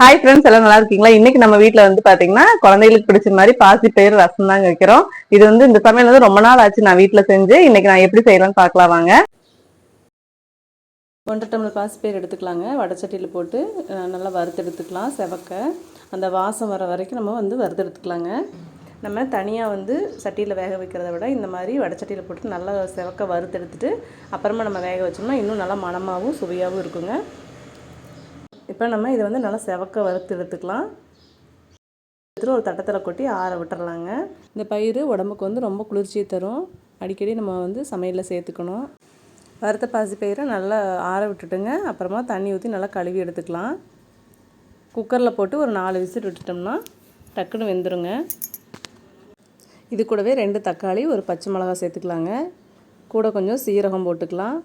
Hi friends எல்லாம் நல்லா இருக்கீங்களா? இன்னைக்கு நம்ம வீட்டில் வந்து பாத்தீங்கன்னா குழந்தைகளுக்கு பிடிச்ச மாதிரி பாசி பயிர் ரசம் தாங்க வைக்கிறோம். இது வந்து இந்த சமையல் வந்து ரொம்ப நாள் ஆச்சு நான் வீட்டில் செஞ்சு இன்னைக்கு நான் எப்படி செய்யலாம்னு பார்க்கலாம் வாங்க. ஒன்றரை டம்ளர் பாசிப்பயிர் எடுத்துக்கலாங்க. வடச்சட்டியில் போட்டு நல்லா வறுத்து எடுத்துக்கலாம் செவக்க. அந்த வாசம் வர வரைக்கும் நம்ம வந்து வறுத்து எடுத்துக்கலாங்க. நம்ம தனியாக வந்து சட்டியில் வேக வைக்கிறத விட இந்த மாதிரி வடச்சட்டியில் போட்டு நல்லா செவக்க வறுத்து எடுத்துட்டு அப்புறமா நம்ம வேக வச்சோம்னா இன்னும் நல்லா மணமாகவும் சுவையாகவும் இருக்குங்க. இப்போ நம்ம இதை வந்து நல்லா செவக்க வறுத்து எடுத்துக்கலாம். எடுத்துகிட்டு ஒரு தட்டத்தில் கொட்டி ஆற விட்டுறலாங்க. இந்த பயிர் உடம்புக்கு வந்து ரொம்ப குளிர்ச்சியை தரும். அடிக்கடி நம்ம வந்து சமையலில் சேர்த்துக்கணும். வறுத்த பாசி பயிரை நல்லா ஆற விட்டுட்டுங்க. அப்புறமா தண்ணி ஊற்றி நல்லா கழுவி எடுத்துக்கலாம். குக்கரில் போட்டு ஒரு நாலு விசில் விட்டுட்டோம்னா டக்குன்னு வெந்துருங்க. இது கூடவே ரெண்டு தக்காளி ஒரு பச்சை மிளகா சேர்த்துக்கலாங்க. கூட கொஞ்சம் சீரகம் போட்டுக்கலாம்.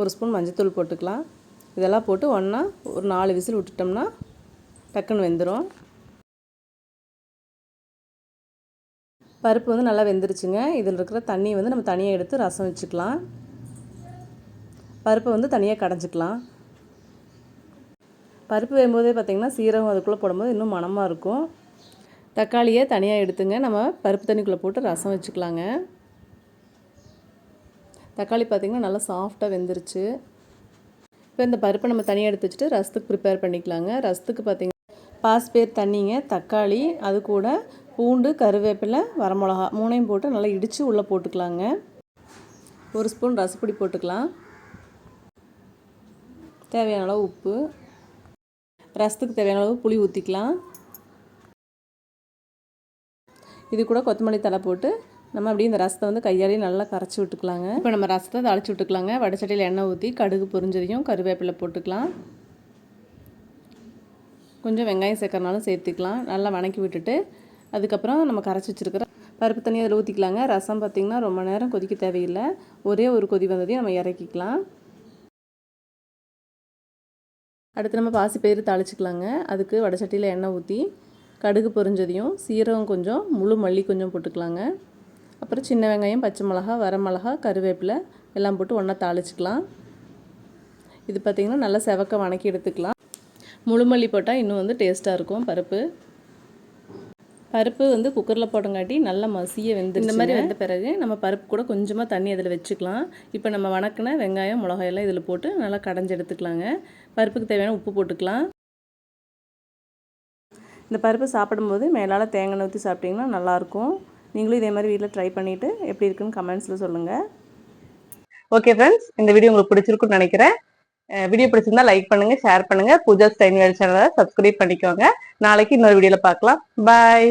ஒரு ஸ்பூன் மஞ்சத்தூள் போட்டுக்கலாம். இதெல்லாம் போட்டு ஒன்றா ஒரு நாலு விசில் விட்டுட்டோம்னா டக்குன்னு வெந்துடும் பருப்பு வந்து நல்லா வெந்துருச்சுங்க. இதில் இருக்கிற தண்ணி வந்து நம்ம தனியாக எடுத்து ரசம் வச்சுக்கலாம். பருப்பை வந்து தனியாக கடைஞ்சிக்கலாம். பருப்பு வேகும்போதே பார்த்திங்கன்னா சீரகம் அதுக்குள்ளே போடும்போது இன்னும் மணமாக இருக்கும். தக்காளியை தனியாக எடுத்துங்க. நம்ம பருப்பு தண்ணிக்குள்ளே போட்டு ரசம் வச்சுக்கலாங்க. தக்காளி பார்த்திங்கன்னா நல்லா சாஃப்டாக வெந்துருச்சு. இப்போ இந்த பருப்பை நம்ம தனியாக எடுத்து வச்சுட்டு ரசத்துக்கு ப்ரிப்பேர் பண்ணிக்கலாங்க. ரசத்துக்கு பார்த்தீங்கன்னா பாஸ்பேர் தண்ணிங்க தக்காளி அது கூட பூண்டு கருவேப்பிலை வரமிளகா மூணையும் போட்டு நல்லா இடித்து உள்ளே போட்டுக்கலாங்க. ஒரு ஸ்பூன் ரசப்பொடி போட்டுக்கலாம். தேவையான அளவு உப்பு. ரசத்துக்கு தேவையான அளவு புளி ஊற்றிக்கலாம் இது கூட கொத்தமல்லி தலை போட்டு நம்ம அப்படியே இந்த ரசத்தை வந்து கையாலேயே நல்லா கரைச்சி விட்டுக்கலாங்க. இப்போ நம்ம ரசத்தை தாளிச்சு விட்டுக்கலாங்க. வடச்சட்டியில் எண்ணெய் ஊற்றி கடுகு பொரிஞ்சதையும் கருவேப்பிலை போட்டுக்கலாம். கொஞ்சம் வெங்காயம் சேர்க்கறனாலும் சேர்த்துக்கலாம். நல்லா வணக்கி விட்டுட்டு அதுக்கப்புறம் நம்ம கரைச்சி வச்சுருக்கிற பருப்பு தண்ணி அதில் ஊற்றிக்கலாங்க ரசம் பார்த்திங்கன்னா ரொம்ப நேரம் கொதிக்க தேவையில்லை. ஒரே ஒரு கொதி வந்ததையும் நம்ம இறக்கிக்கலாம். அடுத்து நம்ம பாசிப்பயிறு தாளிச்சிக்கலாங்க. அதுக்கு வடச்சட்டியில் எண்ணெய் ஊற்றி கடுகு பொரிஞ்சதையும் சீரகம் கொஞ்சம் முழு மல்லி கொஞ்சம் போட்டுக்கலாங்க. அப்புறம் சின்ன வெங்காயம் பச்சை மிளகா வரமிளகா கருவேப்பிலை எல்லாம் போட்டு ஒன்றா தாளிச்சிக்கலாம். இது பார்த்திங்கன்னா நல்லா செவக்க வணக்கி எடுத்துக்கலாம். முழு மல்லி போட்டால் இன்னும் வந்து டேஸ்ட்டாக இருக்கும் பருப்பு. பருப்பு வந்து குக்கரில் போட்டங்காட்டி நல்லா மசிய வெந்து இந்த மாதிரி வெந்த பிறகு நம்ம பருப்பு கூட கொஞ்சமாக தண்ணி அதில் வச்சுக்கலாம். இப்போ நம்ம வணக்கின வெங்காயம் மிளகாயெல்லாம் இதில் போட்டு நல்லா கடைஞ்சி எடுத்துக்கலாங்க. பருப்புக்கு தேவையான உப்பு போட்டுக்கலாம். இந்த பருப்பு சாப்பிடும்போது மேலால் தேங்காய் ஊற்றி சாப்பிட்டிங்கன்னா நல்லாயிருக்கும் நீங்களும் இதே மாதிரி வீட்டில் ட்ரை பண்ணிவிட்டு எப்படி இருக்குன்னு கமெண்ட்ஸில் சொல்லுங்கள் ஓகே ஃப்ரெண்ட்ஸ் இந்த வீடியோ உங்களுக்கு பிடிச்சிருக்குன்னு நினைக்கிறேன். வீடியோ பிடிச்சிருந்தா லைக் பண்ணுங்க ஷேர் பண்ணுங்க. பூஜா ஸ்டைன் சேனலை சப்ஸ்கிரைப் பண்ணிக்கோங்க. நாளைக்கு இன்னொரு வீடியோவில் பார்க்கலாம். பாய்